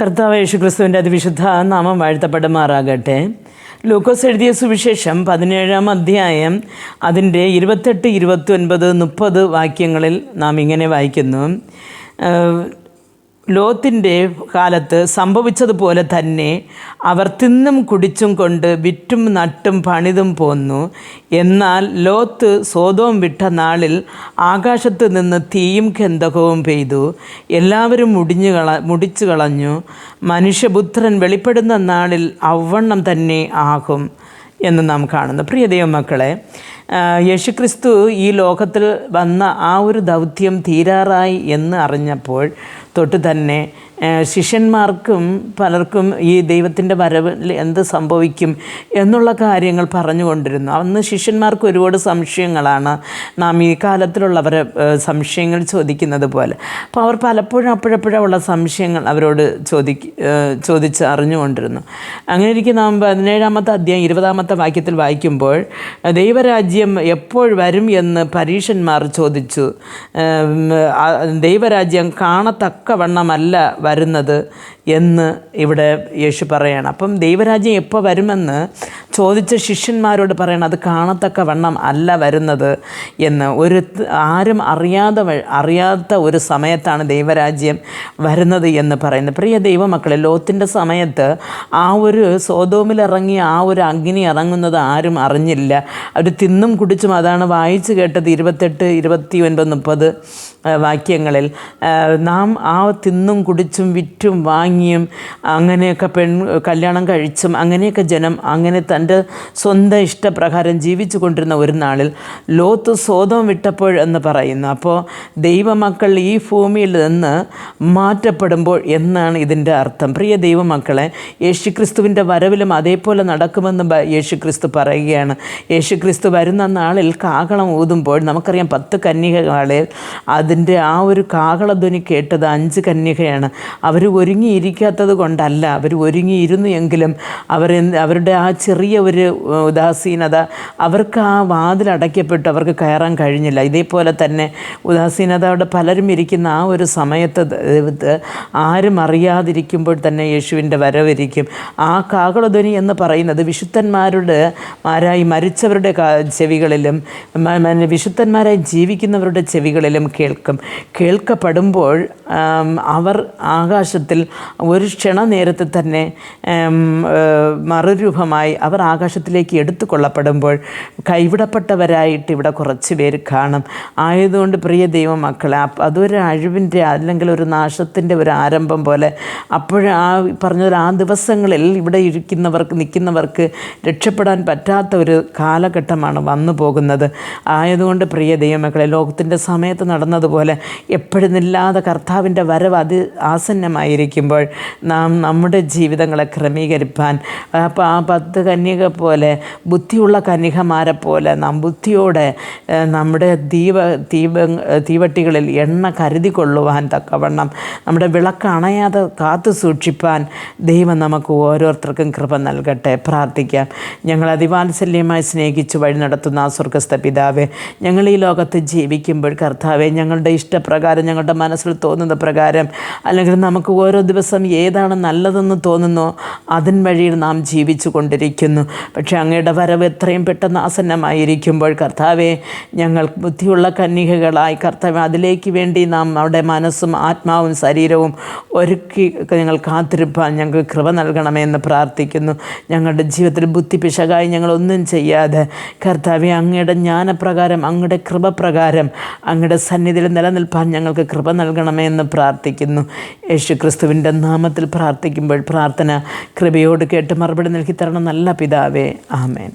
കർത്താവ് യേശുക്രിസ്തുവിന്റെ അതിവിശുദ്ധ നാമം വാഴ്ത്തപ്പെടുമാറാകട്ടെ. ലൂക്കോസ് എഴുതിയ സുവിശേഷം പതിനേഴാം അധ്യായം അതിന്റെ ഇരുപത്തെട്ട് ഇരുപത്തി ഒൻപത് മുപ്പത് വാക്യങ്ങളിൽ നാം ഇങ്ങനെ വായിക്കുന്നു. ലോത്തിന്റെ കാലത്ത് സംഭവിച്ചതുപോലെ തന്നെ അവർ തിന്നും കുടിച്ചും കൊണ്ട് വിറ്റും നട്ടും പണിതും പോന്നു. എന്നാൽ ലോത്ത് സ്വതവും വിട്ട നാളിൽ ആകാശത്ത് നിന്ന് തീയും ഗന്ധകവും പെയ്തു. എല്ലാവരും മുടിഞ്ഞു കള മുടിച്ചു കളഞ്ഞു. മനുഷ്യപുത്രൻ വെളിപ്പെടുന്ന നാളിൽ അവണ്ണം തന്നെ ആകും എന്ന് നാം കാണുന്നു. പ്രിയ ദൈവമക്കളെ യേശുക്രിസ്തു ഈ ലോകത്തിൽ വന്ന ആ ഒരു ദൗത്യം തീരാറായി എന്ന് അറിഞ്ഞപ്പോൾ തൊട്ട് തന്നെ ശിഷ്യന്മാർക്കും പലർക്കും ഈ ദൈവത്തിന്റെ വരവിൽ എന്ത് സംഭവിക്കും എന്നുള്ള കാര്യങ്ങൾ പറഞ്ഞുകൊണ്ടിരുന്നു. അന്ന് ശിഷ്യന്മാർക്ക് ഒരുപാട് സംശയങ്ങളാണ്. നാം ഈ കാലത്തിലുള്ളവരെ സംശയങ്ങൾ ചോദിക്കുന്നത് പോലെ. അപ്പോൾ അവർ പലപ്പോഴും അപ്പോഴപ്പോഴുള്ള സംശയങ്ങൾ അവരോട് ചോദിക്ക ചോദിച്ച് അറിഞ്ഞുകൊണ്ടിരുന്നു. അങ്ങനെ ഇരിക്കും നാം പതിനേഴാമത്തെ അധ്യായം ഇരുപതാമത്തെ വാക്യത്തിൽ വായിക്കുമ്പോൾ ദൈവരാജ്യം എപ്പോൾ വരും എന്ന് പരീക്ഷന്മാർ ചോദിച്ചു. ദൈവരാജ്യം ആ, ദൈവരാജ്യം കാണത്തക്കവണ്ണമല്ല വരുന്നത് എന്ന് ഇവിടെ യേശു പറയാണ്. അപ്പം ദൈവരാജ്യം എപ്പോൾ വരുമെന്ന് ചോദിച്ച ശിഷ്യന്മാരോട് പറയണം അത് കാണത്തക്ക വണ്ണം അല്ല വരുന്നത് എന്ന്. ഒരു ആരും അറിയാതെ അറിയാത്ത ഒരു സമയത്താണ് ദൈവരാജ്യം വരുന്നത് എന്ന് പറയുന്നത്. പ്രിയ ദൈവമക്കളെ ലോത്തിന്റെ സമയത്ത് ആ ഒരു സോതോമിലിറങ്ങി ആ ഒരു അഗ്നി ഇറങ്ങുന്നത് ആരും അറിഞ്ഞില്ല. അവർ തിന്നും കുടിച്ചും അതാണ് വായിച്ചു കേട്ടത് ഇരുപത്തെട്ട് ഇരുപത്തി ഒൻപത് മുപ്പത് വാക്യങ്ങളിൽ. നാം ആ തിന്നും കുടിച്ചും വിറ്റും വാങ്ങിയും അങ്ങനെയൊക്കെ പെൺ കല്യാണം കഴിച്ചും അങ്ങനെയൊക്കെ ജനം അങ്ങനെ തന്റെ സ്വന്തം ഇഷ്ടപ്രകാരം ജീവിച്ചു കൊണ്ടിരുന്ന ഒരു നാളിൽ ലോത്ത് സ്വതം വിട്ടപ്പോൾ എന്ന് പറയുന്നു. അപ്പോൾ ദൈവമക്കൾ ഈ ഭൂമിയിൽ നിന്ന് മാറ്റപ്പെടുമ്പോൾ എന്നാണ് ഇതിന്റെ അർത്ഥം. പ്രിയ ദൈവമക്കളെ യേശുക്രിസ്തുവിന്റെ വരവിലും അതേപോലെ നടക്കുമെന്ന് യേശുക്രിസ്തു പറയുകയാണ്. യേശുക്രിസ്തു വരുന്ന നാളിൽ കാകളം ഊതുമ്പോൾ നമുക്കറിയാം പത്ത് കന്യകളെ അതിന്റെ ആ ഒരു കാകളധ്വനി കേട്ടത് അഞ്ച് കന്യകയാണ്. അവർ ഒരുങ്ങിയിരിക്കാത്തത് കൊണ്ടല്ല. അവർ ഒരുങ്ങിയിരുന്നു എങ്കിലും അവർ അവരുടെ ആ ചെറിയ ഒരു ഉദാസീനത അവർക്ക് ആ വാതിൽ അടയ്ക്കപ്പെട്ടു. അവർക്ക് കയറാൻ കഴിഞ്ഞില്ല. ഇതേപോലെ തന്നെ ഉദാസീനതയുടെ പലരും ഇരിക്കുന്ന ആ ഒരു സമയത്ത് ദൈവത്ത് ആരും അറിയാതിരിക്കുമ്പോൾ തന്നെ യേശുവിന്റെ വരവിരിക്കും. ആ കാകളധ്വനി എന്ന് പറയുന്നത് വിശുദ്ധന്മാരുടെ മാരായി മരിച്ചവരുടെ ചെവികളിലും വിശുദ്ധന്മാരായി ജീവിക്കുന്നവരുടെ ചെവികളിലും കേൾക്കും. കേൾക്കപ്പെടുമ്പോൾ അവർ ആകാശത്തിൽ ഒരു ക്ഷണനേരത്തിൽ തന്നെ ആം, മറുരൂപമായി അവർ ആകാശത്തിലേക്ക് എടുത്തു കൊള്ളപ്പെടുമ്പോൾ കൈവിടപ്പെട്ടവരായിട്ട് ഇവിടെ കുറച്ച് പേര് കാണും. ആയതുകൊണ്ട് പ്രിയ ദൈവ മക്കളെ അതൊരു അഴിവിന്റെ അല്ലെങ്കിൽ ഒരു നാശത്തിന്റെ ഒരു ആരംഭം പോലെ അപ്പോഴും ആ പറഞ്ഞ ആ ദിവസങ്ങളിൽ ഇവിടെ ഇരിക്കുന്നവർക്ക് നിൽക്കുന്നവർക്ക് രക്ഷപ്പെടാൻ പറ്റാത്ത ഒരു കാലഘട്ടമാണ് വന്നു പോകുന്നത്. ആയതുകൊണ്ട് പ്രിയ ദൈവമക്കളെ ലോകത്തിന്റെ സമയത്ത് നടന്നതുപോലെ എപ്പോഴുന്നില്ലാതെ കർത്താവിന്റെ വരവ് അത് ആസന്നമായിരിക്കുമ്പോൾ നാം നമ്മുടെ ജീവിതങ്ങളെ ക്രമീകരിപ്പാൻ. അപ്പോൾ ആ പത്ത് കന്യക പോലെ ബുദ്ധിയുള്ള കന്യകമാരെ പോലെ നാം ബുദ്ധിയോടെ നമ്മുടെ ദീപ ദീപ തീവട്ടികളിൽ എണ്ണ കരുതി കൊള്ളുവാൻ തക്കവണ്ണം നമ്മുടെ വിളക്ക് അണയാതെ കാത്തു സൂക്ഷിപ്പാൻ ദൈവം നമുക്ക് ഓരോരുത്തർക്കും കൃപ നൽകട്ടെ. പ്രാർത്ഥിക്കാം. ഞങ്ങൾ അതിവാത്സല്യമായി സ്നേഹിച്ച് വഴി നടത്തുന്ന ആ സ്വർഗസ്ഥ പിതാവെ ഞങ്ങൾ ഈ ലോകത്ത് ജീവിക്കുമ്പോൾ കർത്താവെ ഞങ്ങളുടെ ഇഷ്ടപ്രകാരം ഞങ്ങളുടെ മനസ്സിൽ തോന്നുന്ന പ്രകാരം അല്ലെങ്കിൽ നമുക്ക് ഓരോ ദിവസം ഏതാണ് നല്ലതെന്ന് തോന്നുന്നോ അതിൻ വഴിയിൽ നാം ജീവിച്ചു കൊണ്ടിരിക്കുന്നു. പക്ഷേ അങ്ങയുടെ വരവ് എത്രയും പെട്ടെന്ന് ആസന്നമായിരിക്കുമ്പോൾ കർത്താവെ ഞങ്ങൾ ബുദ്ധിയുള്ള കന്യകകളായി കർത്താവ് അതിലേക്ക് വേണ്ടി നാം നമ്മുടെ മനസ്സും ആത്മാവും ശരീരവും ഒരുക്കി ഞങ്ങൾ കാത്തിരിപ്പാൻ ഞങ്ങൾക്ക് കൃപ നൽകണമെന്ന് പ്രാർത്ഥിക്കുന്നു. ഞങ്ങളുടെ ജീവിതത്തിൽ ബുദ്ധി പിശകായി ഞങ്ങളൊന്നും ചെയ്യാതെ കർത്താവെ അങ്ങയുടെ ജ്ഞാനപ്രകാരം അങ്ങയുടെ കൃപപ്രകാരം അങ്ങയുടെ സന്നിധിയിൽ നിലനിൽപ്പാൻ ഞങ്ങൾക്ക് കൃപ നൽകണമേ എന്ന് പ്രാർത്ഥിക്കുന്നു. യേശു ക്രിസ്തുവിന്റെ നാമത്തിൽ പ്രാർത്ഥിക്കുമ്പോൾ പ്രാർത്ഥന കൃപയോട് കേട്ട് മറുപടി നൽകി തരണം. നല്ല പിതാവേ ആമേൻ.